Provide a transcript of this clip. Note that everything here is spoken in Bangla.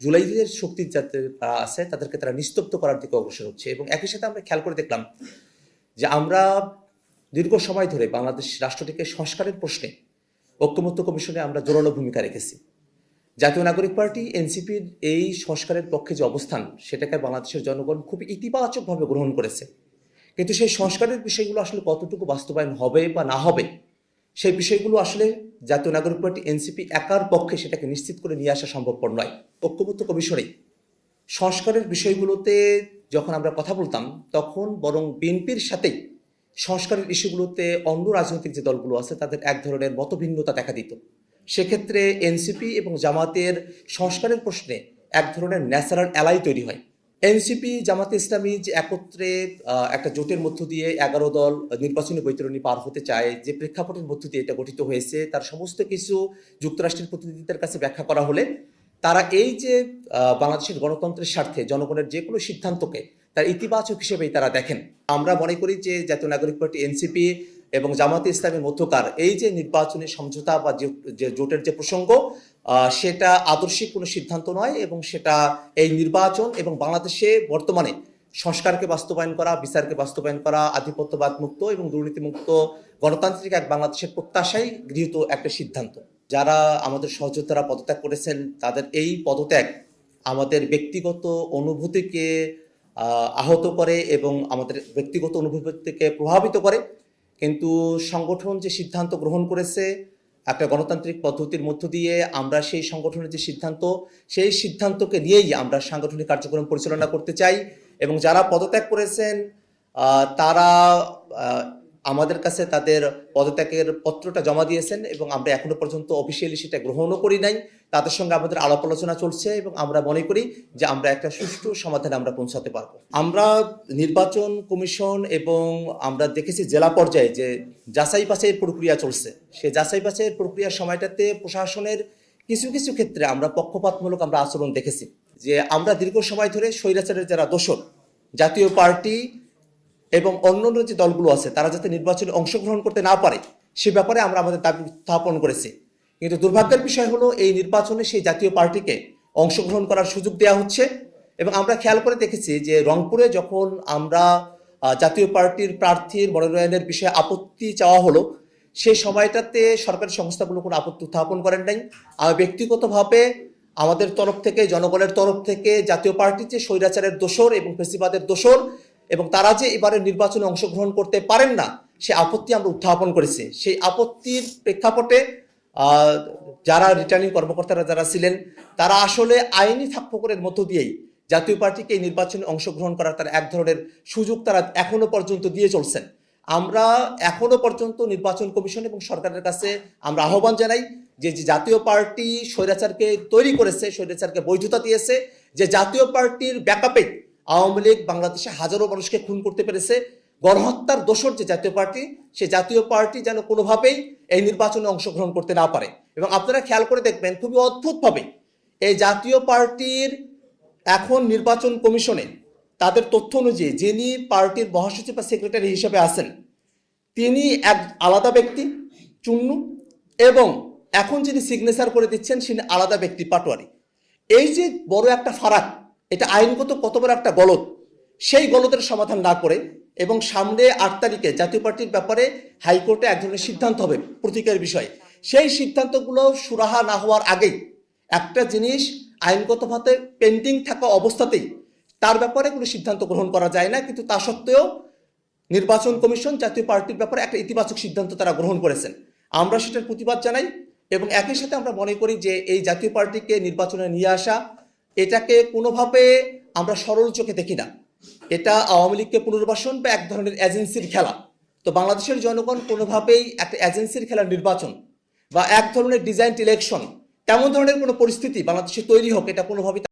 জুলাইদের শক্তির যাতে আছে, তাদেরকে তারা নিস্তব্ধ করার দিকে অগ্রসর হচ্ছে। এবং একই সাথে আমরা খেয়াল করে দেখলাম যে আমরা দীর্ঘ সময় ধরে বাংলাদেশ রাষ্ট্রটিকে সংস্কারের প্রশ্নে ঐক্যমত্য কমিশনে আমরা জোরালো ভূমিকা রেখেছি। জাতীয় নাগরিক পার্টি, এনসিপির এই সংস্কারের পক্ষে যে অবস্থান, সেটাকে বাংলাদেশের জনগণ খুব ইতিবাচকভাবে গ্রহণ করেছে। কিন্তু সেই সংস্কারের বিষয়গুলো আসলে কতটুকু বাস্তবায়ন হবে বা না হবে, সেই বিষয়গুলো আসলে জাতীয় নাগরিক পার্টি, এনসিপি একার পক্ষে সেটাকে নিশ্চিত করে নিয়ে আসা সম্ভবপর নয়। ঐক্যমত্য কমিশনে সংস্কারের বিষয়গুলোতে যখন আমরা কথা বলতাম, তখন বরং বিএনপির সাথেই সংস্কারের ইস্যুগুলোতে অন্য রাজনৈতিক যে দলগুলো আছে, তাদের এক ধরনের মতভিন্নতা দেখা দিত। সেক্ষেত্রে এনসিপি এবং জামাতের সংস্কারের প্রশ্নে এক ধরনের ন্যাচারাল অ্যালাই তৈরি হয়। এনসিপি, জামাতে ইসলামী যে একত্রে একটা জোটের মধ্য দিয়ে এগারো দল নির্বাচনী বৈতরণী পার হতে চায়, যে প্রেক্ষাপটের মধ্য দিয়ে এটা গঠিত হয়েছে, তার সমস্ত কিছু যুক্তরাষ্ট্রের প্রতিনিধিদের কাছে ব্যাখ্যা করা হলে, তারা এই যে বাংলাদেশের গণতন্ত্রের স্বার্থে জনগণের যে কোনো সিদ্ধান্তকে তার ইতিবাচক হিসেবেই তারা দেখেন। আমরা মনে করি যে জাতীয় নাগরিক পার্টি, এনসিপি এবং জামাতে ইসলামের মধ্যকার এই যে নির্বাচনী সমঝোতা বা যে জোটের যে প্রসঙ্গ সেটা আদর্শিক কোনো সিদ্ধান্ত নয় এবং সেটা এই নির্বাচন এবং বাংলাদেশে বর্তমানে সংস্কারকে বাস্তবায়ন করা, বিচারকে বাস্তবায়ন করা, আধিপত্যবাদ মুক্ত এবং দুর্নীতিমুক্ত গণতান্ত্রিক এক বাংলাদেশের প্রত্যাশাই গৃহীত একটা সিদ্ধান্ত। যারা আমাদের সহযোদ্ধারা পদত্যাগ করেছেন, তাদের এই পদত্যাগ আমাদের ব্যক্তিগত অনুভূতিকে আহত করে এবং আমাদের ব্যক্তিগত অনুভূতিকে প্রভাবিত করে। কিন্তু সংগঠন যে সিদ্ধান্ত গ্রহণ করেছে একটা গণতান্ত্রিক পদ্ধতির মধ্য দিয়ে আমরা সেই সংগঠনের যে সিদ্ধান্ত, সেই সিদ্ধান্তকে নিয়েই আমরা সাংগঠনিক কার্যক্রম পরিচালনা করতে চাই এবং যারা পদত্যাগ করেছেন তারা আমাদের কাছে তাদের পদত্যাগের পত্রটা জমা দিয়েছেন এবং আমরা এখনও পর্যন্ত অফিসিয়ালি সেটা গ্রহণও করি নাই। তাদের সঙ্গে আমাদের আলাপ আলোচনা চলছে এবং আমরা মনে করি যে আমরা একটা সুষ্ঠু সমাধানে আমরা পৌঁছাতে পারব। আমরা নির্বাচন কমিশন এবং আমরা দেখেছি জেলা পর্যায়ে যে যাচাই বাছাইয়ের প্রক্রিয়া চলছে। সে যাচাই বাছাইয়ের প্রক্রিয়ার সময়টাতে প্রশাসনের কিছু কিছু ক্ষেত্রে আমরা পক্ষপাতমূলক আমরা আচরণ দেখেছি। যে আমরা দীর্ঘ সময় ধরে স্বৈরাচারের যারা দোষর, জাতীয় পার্টি এবং অন্যান্য যে দলগুলো আছে, তারা যাতে নির্বাচনে অংশগ্রহণ করতে না পারে, সে ব্যাপারে আমরা আমাদের দাবি উত্থাপন করেছি। কিন্তু দুর্ভাগ্যের বিষয় হলো, এই নির্বাচনে সেই জাতীয় পার্টিকে অংশগ্রহণ করার সুযোগ দেওয়া হচ্ছে এবং আমরা খেয়াল করে দেখেছি যে রংপুরে যখন আমরা জাতীয় পার্টির প্রার্থীর মনোনয়নের বিষয়ে আপত্তি চাওয়া হলো সেই সময়টাতে সরকারি সংস্থাগুলো কোনো আপত্তি উত্থাপন করেন নাই। আমি ব্যক্তিগতভাবে আমাদের তরফ থেকে, জনগণের তরফ থেকে জাতীয় পার্টির যে স্বৈরাচারের দোষর এবং ফেসিবাদের দোষর এবং তারা যে এবারে নির্বাচনে অংশগ্রহণ করতে পারেন না, সে আপত্তি আমরা উত্থাপন করেছি। সেই আপত্তির প্রেক্ষাপটে যারা রিটার্নিং কর্মকর্তারা যারা ছিলেন, তারা আসলে আইনি থাপ্পকরের মধ্য দিয়েই জাতীয় পার্টিকে এই নির্বাচনে অংশগ্রহণ করার তারা এক ধরনের সুযোগ তারা এখনও পর্যন্ত দিয়ে চলছেন। আমরা এখনও পর্যন্ত নির্বাচন কমিশন এবং সরকারের কাছে আমরা আহ্বান জানাই যে জাতীয় পার্টি স্বৈরাচারকে তৈরি করেছে, স্বৈরাচারকে বৈধতা দিয়েছে, যে জাতীয় পার্টির ব্যাকআপে আওয়ামী লীগ বাংলাদেশে হাজারো মানুষকে খুন করতে পেরেছে। গণহত্যার দোষর যে জাতীয় পার্টি, সে জাতীয় পার্টি যেন কোনোভাবেই এই নির্বাচনে অংশগ্রহণ করতে না পারে। এবং আপনারা খেয়াল করে দেখবেন, খুবই অদ্ভুতভাবে এই জাতীয় পার্টির এখন নির্বাচন কমিশনে তাদের তথ্য অনুযায়ী যিনি পার্টির মহাসচিব বা সেক্রেটারি হিসেবে আছেন, তিনি এক আলাদা ব্যক্তি, চুন্নু, এবং এখন যিনি সিগনেচার করে দিচ্ছেন, তিনি আলাদা ব্যক্তি, পাটোয়ারি। এই যে বড় একটা ফারাক এটা আইনগত কত বড় একটা গলত সেই গলতের সমাধান না করে এবং সামনে আট তারিখে জাতীয় পার্টির ব্যাপারে হাইকোর্টে এক ধরনের সিদ্ধান্ত হবে প্রতীকের বিষয়ে। সেই সিদ্ধান্তগুলো সুরাহা না হওয়ার আগেই একটা জিনিস আইনগতভাবে পেন্ডিং থাকা অবস্থাতেই তার ব্যাপারে কোনো সিদ্ধান্ত গ্রহণ করা যায় না, কিন্তু তা সত্ত্বেও নির্বাচন কমিশন জাতীয় পার্টির ব্যাপারে একটা ইতিবাচক সিদ্ধান্ত তারা গ্রহণ করেছেন। আমরা সেটার প্রতিবাদ জানাই এবং একই সাথে আমরা মনে করি যে এই জাতীয় পার্টিকে নির্বাচনে নিয়ে আসা এটাকে কোনোভাবে আমরা সরল চোখে দেখি না। এটা আওয়ামী লীগকে পুনর্বাসন বা এক ধরনের এজেন্সির খেলা। তো বাংলাদেশের জনগণ কোনোভাবেই একটা এজেন্সির খেলার নির্বাচন বা এক ধরনের ডিজাইন ইলেকশন তেমন ধরনের কোনো পরিস্থিতি বাংলাদেশে তৈরি হোক, এটা কোনোভাবেই